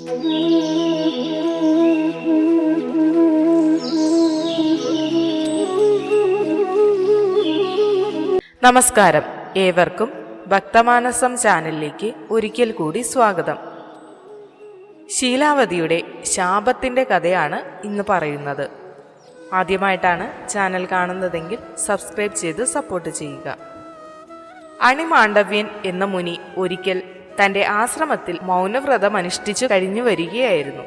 നമസ്കാരം. ഏവർക്കും ഭക്തമാനസം ചാനലിലേക്ക് ഒരിക്കൽ കൂടി സ്വാഗതം. ശീലാവതിയുടെ ശാപത്തിന്റെ കഥയാണ് ഇന്ന് പറയുന്നത്. ആദ്യമായിട്ടാണ് ചാനൽ കാണുന്നതെങ്കിൽ സബ്സ്ക്രൈബ് ചെയ്ത് സപ്പോർട്ട് ചെയ്യുക. അണിമാണ്ഡവ്യൻ എന്ന മുനി ഒരിക്കൽ തന്റെ ആശ്രമത്തിൽ മൗനവ്രതം അനുഷ്ഠിച്ചു കഴിഞ്ഞു വരികയായിരുന്നു.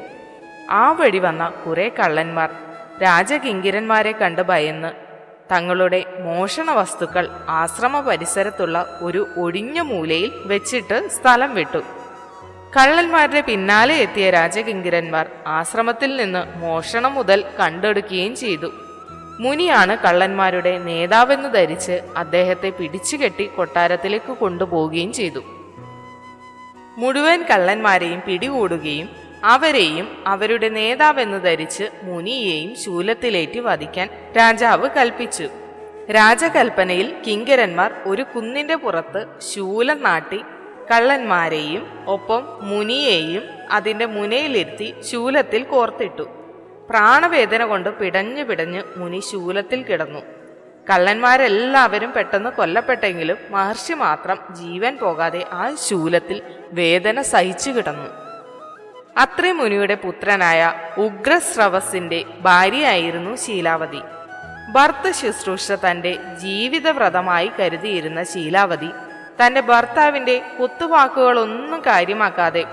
ആ വഴി വന്ന കുറെ കള്ളന്മാർ രാജകിങ്കിരന്മാരെ കണ്ട് ഭയന്ന് തങ്ങളുടെ മോഷണ വസ്തുക്കൾ ആശ്രമ പരിസരത്തുള്ള ഒരു ഒഴിഞ്ഞ മൂലയിൽ വെച്ചിട്ട് സ്ഥലം വിട്ടു. കള്ളന്മാരുടെ പിന്നാലെ എത്തിയ രാജകിങ്കിരന്മാർ ആശ്രമത്തിൽ നിന്ന് മോഷണം മുതൽ കണ്ടെടുക്കുകയും ചെയ്തു. മുനിയാണ് കള്ളന്മാരുടെ നേതാവെന്ന് ധരിച്ച് അദ്ദേഹത്തെ പിടിച്ചുകെട്ടി കൊട്ടാരത്തിലേക്ക് കൊണ്ടുപോവുകയും ചെയ്തു. മുഴുവൻ കള്ളന്മാരെയും പിടികൂടുകയും അവരെയും അവരുടെ നേതാവെന്ന് ധരിച്ച് മുനിയെയും ശൂലത്തിലേറ്റി വധിക്കാൻ രാജാവ് കൽപ്പിച്ചു. രാജകൽപ്പനയിൽ കിങ്കരന്മാർ ഒരു കുന്നിന്റെ പുറത്ത് ശൂലം നാട്ടി കള്ളന്മാരെയും ഒപ്പം മുനിയെയും അതിന്റെ മുനയിലിരുത്തി ശൂലത്തിൽ കോർത്തിട്ടു. പ്രാണവേദന കൊണ്ട് പിടഞ്ഞു പിടഞ്ഞ് മുനി ശൂലത്തിൽ കിടന്നു. കള്ളന്മാരെല്ലാവരും പെട്ടെന്ന് കൊല്ലപ്പെട്ടെങ്കിലും മഹർഷി മാത്രം ജീവൻ പോകാതെ ആ ശൂലത്തിൽ വേദന സഹിച്ചു കിടന്നു. അത്രേ മുനിയുടെ പുത്രനായ ഉഗ്രസ്രവസിന്റെ ഭാര്യയായിരുന്നു ശീലാവതി. ഭർത്ത ശുശ്രൂഷ തന്റെ ജീവിതവ്രതമായി കരുതിയിരുന്ന ശീലാവതി തന്റെ ഭർത്താവിന്റെ കുത്തുവാക്കുകളൊന്നും കാര്യമാക്കാതെ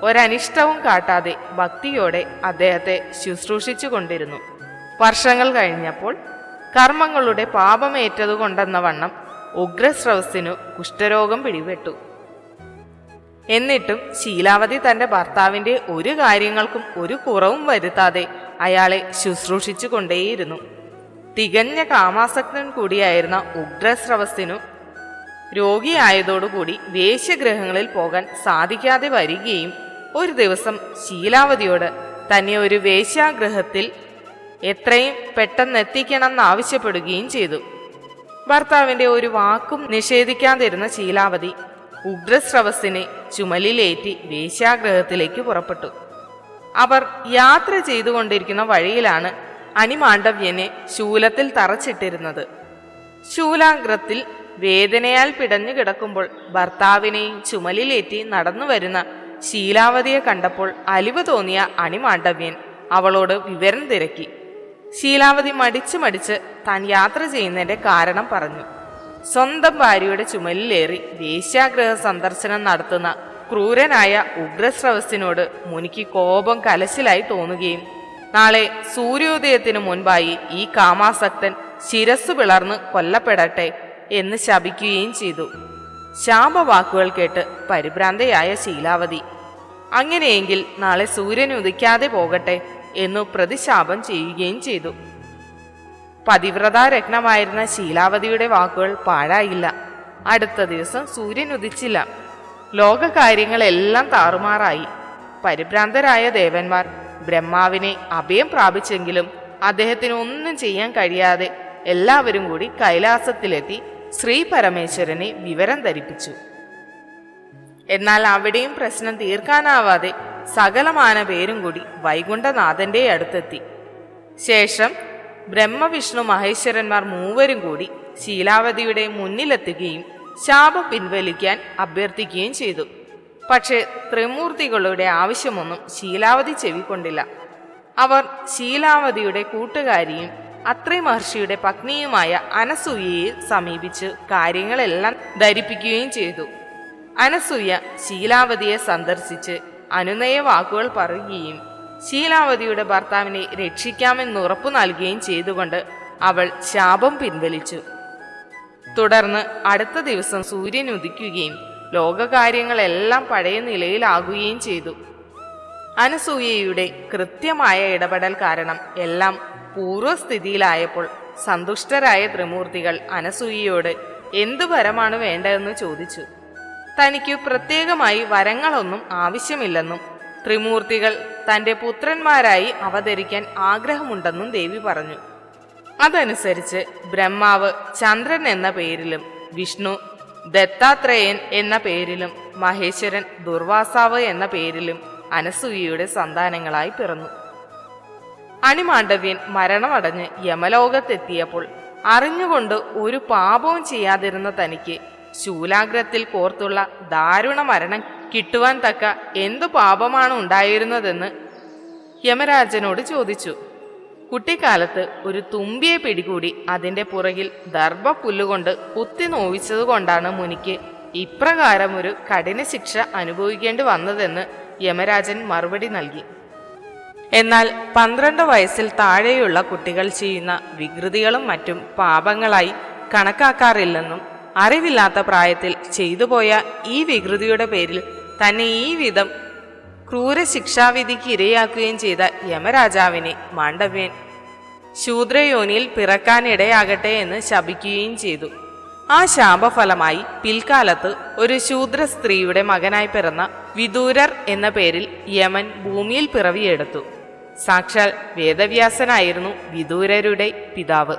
ഒരനിഷ്ടവും കാട്ടാതെ ഭക്തിയോടെ അദ്ദേഹത്തെ ശുശ്രൂഷിച്ചു കൊണ്ടിരുന്നു വർഷങ്ങൾ കഴിഞ്ഞപ്പോൾ കർമ്മങ്ങളുടെ പാപമേറ്റതുകൊണ്ടെന്ന വണ്ണം ഉഗ്രസ്രവസിനു കുഷ്ഠരോഗം പിടിപെട്ടു. എന്നിട്ടും ശീലാവതി തന്റെ ഭർത്താവിന്റെ ഒരു കാര്യങ്ങൾക്കും ഒരു കുറവും വരുത്താതെ അയാളെ ശുശ്രൂഷിച്ചു കൊണ്ടേയിരുന്നു തികഞ്ഞ കാമാസക്തൻ കൂടിയായിരുന്ന ഉഗ്രസ്രവസിനു രോഗിയായതോടുകൂടി വേശ്യഗ്രഹങ്ങളിൽ പോകാൻ സാധിക്കാതെ വരികയും ഒരു ദിവസം ശീലാവതിയോട് തന്നെ ഒരു വേശ്യാഗ്രഹത്തിൽ എത്രയും പെട്ടെന്ന് എത്തിക്കണമെന്ന് ആവശ്യപ്പെടുകയും ചെയ്തു. ഭർത്താവിന്റെ ഒരു വാക്കും നിഷേധിക്കാതിരുന്ന ശീലാവതി ഉഗ്രസ്രവസിനെ ചുമലിലേറ്റി വേശ്യാഗ്രഹത്തിലേക്ക് പുറപ്പെട്ടു. അവർ യാത്ര ചെയ്തുകൊണ്ടിരിക്കുന്ന വഴിയിലാണ് അനിമാണ്ഡവ്യനെ ശൂലത്തിൽ തറച്ചിട്ടിരുന്നത്. ശൂലാഗ്രത്തിൽ വേദനയാൽ പിടഞ്ഞു കിടക്കുമ്പോൾ ഭർത്താവിനെയും ചുമലിലേറ്റി നടന്നു വരുന്ന ശീലാവതിയെ കണ്ടപ്പോൾ അലിവ് തോന്നിയ അണിമാണ്ഡവ്യൻ അവളോട് വിവരം തിരക്കി. ശീലാവതി മടിച്ചു മടിച്ച് താൻ യാത്ര ചെയ്യുന്നതിന്റെ കാരണം പറഞ്ഞു. സ്വന്തം ഭാര്യയുടെ ചുമലിലേറി വേശ്യാഗ്രഹ സന്ദർശനം നടത്തുന്ന ക്രൂരനായ ഉഗ്രസ്രവസ്സിനോട് മുനിക്ക് കോപം കലശിലായി തോന്നുകയും നാളെ സൂര്യോദയത്തിനു മുൻപായി ഈ കാമാസക്തൻ ശിരസ്സു പിളർന്ന് കൊല്ലപ്പെടട്ടെ എന്ന് ശപിക്കുകയും ചെയ്തു. ശാപവാക്കുകൾ കേട്ട് പരിഭ്രാന്തയായ ശീലാവതി അങ്ങനെയെങ്കിൽ നാളെ സൂര്യൻ ഉദിക്കാതെ പോകട്ടെ എന്നു പ്രതിശാപം ചെയ്യുകയും ചെയ്തു. പതിവ്രത രത്നമായിരുന്ന ശീലാവതിയുടെ വാക്കുകൾ പാഴായില്ല. അടുത്ത ദിവസം സൂര്യൻ ഉദിച്ചില്ല. ലോകകാര്യങ്ങളെല്ലാം താറുമാറായി. പരിഭ്രാന്തരായ ദേവന്മാർ ബ്രഹ്മാവിനെ അഭയം പ്രാപിച്ചെങ്കിലും അദ്ദേഹത്തിന് ഒന്നും ചെയ്യാൻ കഴിയാതെ എല്ലാവരും കൂടി കൈലാസത്തിലെത്തി ശ്രീ പരമേശ്വരനെ വിവരം ധരിപ്പിച്ചു. എന്നാൽ അവിടെയും പ്രശ്നം തീർക്കാനാവാതെ സകലമാന പേരും കൂടി വൈകുണ്ഠനാഥന്റെ അടുത്തെത്തി. ശേഷം ബ്രഹ്മവിഷ്ണു മഹേശ്വരന്മാർ മൂവരും കൂടി ശീലാവതിയുടെ മുന്നിലെത്തുകയും ശാപം പിൻവലിക്കാൻ അഭ്യർത്ഥിക്കുകയും ചെയ്തു. പക്ഷേ ത്രിമൂർത്തികളുടെ ആവശ്യമൊന്നും ശീലാവതി ചെവിക്കൊണ്ടില്ല. അവർ ശീലാവതിയുടെ കൂട്ടുകാരിയും അത്രി മഹർഷിയുടെ പത്നിയുമായ അനസൂയയെ സമീപിച്ച് കാര്യങ്ങളെല്ലാം ധരിപ്പിക്കുകയും ചെയ്തു. അനസൂയ ശീലാവതിയെ സന്ദർശിച്ച് അനുനയ വാക്കുകൾ പറയുകയും ശീലാവതിയുടെ ഭർത്താവിനെ രക്ഷിക്കാമെന്ന് ഉറപ്പു നൽകുകയും ചെയ്തുകൊണ്ട് അവൾ ശാപം പിൻവലിച്ചു. തുടർന്ന് അടുത്ത ദിവസം സൂര്യൻ ഉദിക്കുകയും ലോകകാര്യങ്ങളെല്ലാം പഴയ നിലയിലാകുകയും ചെയ്തു. അനസൂയയുടെ കൃത്യമായ ഇടപെടൽ കാരണം എല്ലാം പൂർവസ്ഥിതിയിലായപ്പോൾ സന്തുഷ്ടരായ ത്രിമൂർത്തികൾ അനസൂയയോട് എന്തു വരമാണ് വേണ്ടതെന്ന് ചോദിച്ചു. തനിക്ക് പ്രത്യേകമായി വരങ്ങളൊന്നും ആവശ്യമില്ലെന്നും ത്രിമൂർത്തികൾ തന്റെ പുത്രന്മാരായി അവതരിക്കാൻ ആഗ്രഹമുണ്ടെന്നും ദേവി പറഞ്ഞു. അതനുസരിച്ച് ബ്രഹ്മാവ് ചന്ദ്രൻ എന്ന പേരിലും വിഷ്ണു ദത്താത്രേയൻ എന്ന പേരിലും മഹേശ്വരൻ ദുർവാസാവ് എന്ന പേരിലും അനസൂയയുടെ സന്താനങ്ങളായി പിറന്നു. അണിമാണ്ഡവ്യൻ മരണമടഞ്ഞ് യമലോകത്തെത്തിയപ്പോൾ അറിഞ്ഞുകൊണ്ട് ഒരു പാപവും ചെയ്യാതിരുന്ന തനിക്ക് ശൂലാഗ്രത്തിൽ കോർത്തുള്ള ദാരുണ മരണം കിട്ടുവാൻ തക്ക എന്തു പാപമാണ് ഉണ്ടായിരുന്നതെന്ന് യമരാജനോട് ചോദിച്ചു. കുട്ടിക്കാലത്ത് ഒരു തുമ്പിയെ പിടികൂടി അതിന്റെ പുറകിൽ ദർഭ പുല്ലുകൊണ്ട് കുത്തി നോവിച്ചതുകൊണ്ടാണ് മുനിക്ക് ഇപ്രകാരം ഒരു കഠിന ശിക്ഷ അനുഭവിക്കേണ്ടി വന്നതെന്ന് യമരാജൻ മറുപടി നൽകി. എന്നാൽ പന്ത്രണ്ട് വയസ്സിൽ താഴെയുള്ള കുട്ടികൾ ചെയ്യുന്ന വികൃതികളും മറ്റും പാപങ്ങളായി കണക്കാക്കാറില്ലെന്നും അറിവില്ലാത്ത പ്രായത്തിൽ ചെയ്തുപോയ ഈ വികൃതിയുടെ പേരിൽ തന്നെ ഈ വിധം ക്രൂര ശിക്ഷാവിധിക്ക് ഇരയാക്കുകയും ചെയ്ത യമരാജാവിനെ മാണ്ഡവ്യൻ ശൂദ്രയോനിയിൽ പിറക്കാനിടയാകട്ടെ എന്ന് ശപിക്കുകയും ചെയ്തു. ആ ശാപഫലമായി പിൽക്കാലത്ത് ഒരു ശൂദ്ര സ്ത്രീയുടെ മകനായി പിറന്ന വിദൂരർ എന്ന പേരിൽ യമൻ ഭൂമിയിൽ പിറവിയെടുത്തു. സാക്ഷാൽ വേദവ്യാസനായിരുന്നു വിദൂരരുടെ പിതാവ്.